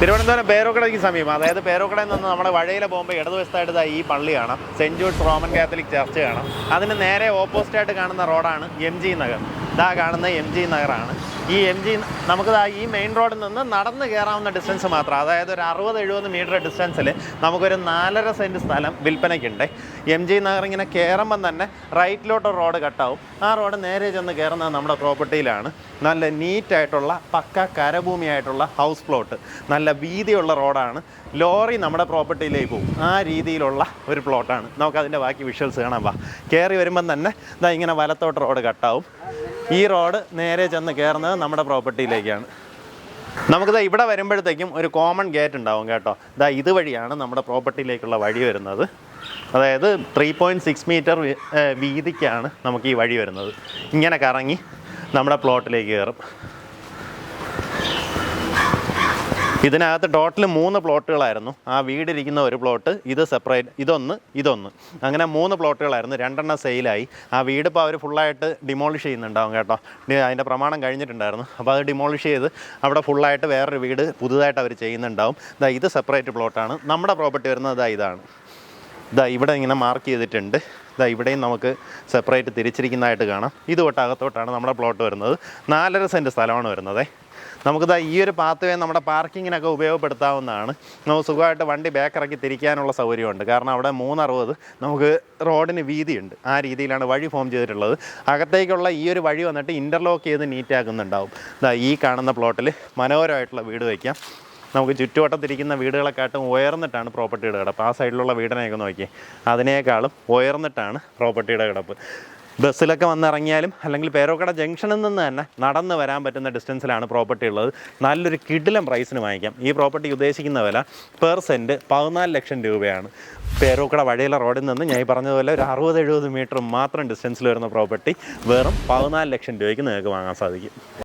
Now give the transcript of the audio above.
തിരുവനന്തപുരം പേരോക്കടയ്ക്ക് സമീപം. അതായത് പേരോക്കടയിൽ നിന്ന് നമ്മുടെ വഴയിലെ പോകുമ്പോൾ ഇടതുവശത്തായിട്ട് ഈ പള്ളി കാണാം Saint George Roman Catholic church കാണാം അതിന് നേരെ ഓപ്പോസിറ്റായിട്ട് കാണുന്ന റോഡാണ് എം ജി നഗർ. ഇതാ കാണുന്ന എം ജി നഗറാണ്. ഈ എം ജി നമുക്ക് ഈ മെയിൻ റോഡിൽ നിന്ന് നടന്ന് കയറാവുന്ന ഡിസ്റ്റൻസ് മാത്രം. അതായത് ഒരു അറുപത് എഴുപത് മീറ്റർ ഡിസ്റ്റൻസിൽ നമുക്കൊരു നാലര സെന്റ് സ്ഥലം വിൽപ്പനയ്ക്കുണ്ട്. എം ജി നഗർ ഇങ്ങനെ കയറുമ്പം തന്നെ റൈറ്റിലോട്ട് റോഡ് കട്ടാവും ആ റോഡ് നേരെ ചെന്ന് കയറുന്നത് നമ്മുടെ പ്രോപ്പർട്ടിയിലാണ് നല്ല നീറ്റായിട്ടുള്ള പക്ക കരഭൂമിയായിട്ടുള്ള ഹൗസ് പ്ലോട്ട് നല്ല വീതിയുള്ള റോഡാണ് ലോറി നമ്മുടെ പ്രോപ്പർട്ടിയിലേക്ക് പോകും. ആ രീതിയിലുള്ള ഒരു പ്ലോട്ടാണ് നമുക്കതിന്റെ ബാക്കി വിഷ്വൽസ് കാണാം. വാ. കയറി വരുമ്പം തന്നെ ഇതാ ഇങ്ങനെ വലത്തോട്ട് റോഡ് കട്ടാവും ഈ റോഡ് നേരെ ചെന്ന് കയറുന്നത് നമ്മുടെ പ്രോപ്പർട്ടിയിലേക്കാണ്. നമുക്കിത് ഇവിടെ വരുമ്പോഴത്തേക്കും ഒരു കോമൺ ഗേറ്റ് ഉണ്ടാവും കേട്ടോ. ഇതാ ഇതുവഴിയാണ് നമ്മുടെ പ്രോപ്പർട്ടിയിലേക്കുള്ള വഴി വരുന്നത്. അതായത് ത്രീ പോയിന്റ് സിക്സ് മീറ്റർ വീതിക്കാണ് നമുക്ക് ഈ വഴി വരുന്നത്. ഇങ്ങനെ കറങ്ങി നമ്മുടെ പ്ലോട്ടിലേക്ക് കയറും. ഇതിനകത്ത് ടോട്ടൽ മൂന്ന് പ്ലോട്ടുകളായിരുന്നു. ആ വീടിരിക്കുന്ന ഒരു പ്ലോട്ട് ഇത് സെപ്പറേറ്റ് ഇതൊന്ന് ഇതൊന്ന്. അങ്ങനെ മൂന്ന് പ്ലോട്ടുകളായിരുന്നു. രണ്ടെണ്ണം സെയിലായി ആ വീട് ഇപ്പോൾ അവർ ഫുള്ളായിട്ട് ഡിമോളിഷ് ചെയ്യുന്നുണ്ടാവും കേട്ടോ. അതിന്റെ പ്രമാണം കഴിഞ്ഞിട്ടുണ്ടായിരുന്നു. അപ്പോൾ അത് ഡിമോളിഷ് ചെയ്ത് അവിടെ ഫുള്ളായിട്ട് വേറൊരു വീട് പുതുതായിട്ട് അവർ ചെയ്യുന്നുണ്ടാവും. ഇതാ ഇത് സെപ്പറേറ്റ് പ്ലോട്ടാണ് നമ്മുടെ പ്രോപ്പർട്ടി വരുന്നത് ഇതാ ഇതാണ്. ഇതാ ഇവിടെ ഇങ്ങനെ മാർക്ക് ചെയ്തിട്ടുണ്ട്. ഇതാ ഇവിടെയും നമുക്ക് സെപ്പറേറ്റ് തിരിച്ചിരിക്കുന്നതായിട്ട് കാണാം. ഇത് തൊട്ട് അകത്തോട്ടാണ് നമ്മുടെ പ്ലോട്ട് വരുന്നത്. നാലര സെന്റ് സ്ഥലമാണ് വരുന്നത്. നമുക്കിതാ ഈ ഒരു പാത്ത് വേ നമ്മുടെ പാർക്കിങ്ങിനൊക്കെ ഉപയോഗപ്പെടുത്താവുന്നതാണ്. നമുക്ക് സുഖമായിട്ട് വണ്ടി ബാക്ക് ഇറക്കി തിരിക്കാനുള്ള സൗകര്യമുണ്ട്. കാരണം അവിടെ മൂന്നറുപത് നമുക്ക് റോഡിന് വീതിയുണ്ട്. ആ രീതിയിലാണ് വഴി ഫോം ചെയ്തിട്ടുള്ളത്. അകത്തേക്കുള്ള ഈ ഒരു വഴി വന്നിട്ട് ഇന്റർലോക്ക് ചെയ്ത് നീറ്റാക്കുന്നുണ്ടാവും ഈ കാണുന്ന പ്ലോട്ടിൽ മനോഹരമായിട്ടുള്ള വീട് വയ്ക്കാം നമുക്ക് ചുറ്റുവട്ടത്തിരിക്കുന്ന വീടുകളെക്കാട്ടും ഉയർന്നിട്ടാണ് പ്രോപ്പർട്ടിയുടെ കിടപ്പ്. ആ സൈഡിലുള്ള വീടിനെയൊക്കെ നോക്കി. അതിനേക്കാളും ഉയർന്നിട്ടാണ് പ്രോപ്പർട്ടിയുടെ കിടപ്പ്. ബസ്സിലൊക്കെ വന്നിറങ്ങിയാലും അല്ലെങ്കിൽ പേരോക്കട ജംഗ്ഷനിൽ നിന്ന് തന്നെ നടന്ന് വരാൻ പറ്റുന്ന ഡിസ്റ്റൻസിലാണ് പ്രോപ്പർട്ടി ഉള്ളത്. നല്ലൊരു കിടിലം പ്രൈസിന് വാങ്ങിക്കാം. ഈ പ്രോപ്പർട്ടി ഉദ്ദേശിക്കുന്ന വില പെർ സെന്റ് പതിനാല് ലക്ഷം രൂപയാണ്. പേരോക്കട വഴിയുള്ള റോഡിൽ നിന്ന് ഞാൻ ഈ പറഞ്ഞതുപോലെ ഒരു അറുപത് എഴുപത് മീറ്റർ മാത്രം ഡിസ്റ്റൻസിൽ വരുന്ന പ്രോപ്പർട്ടി വെറും പതിനാല് ലക്ഷം രൂപയ്ക്ക് നിങ്ങൾക്ക് വാങ്ങാൻ സാധിക്കും.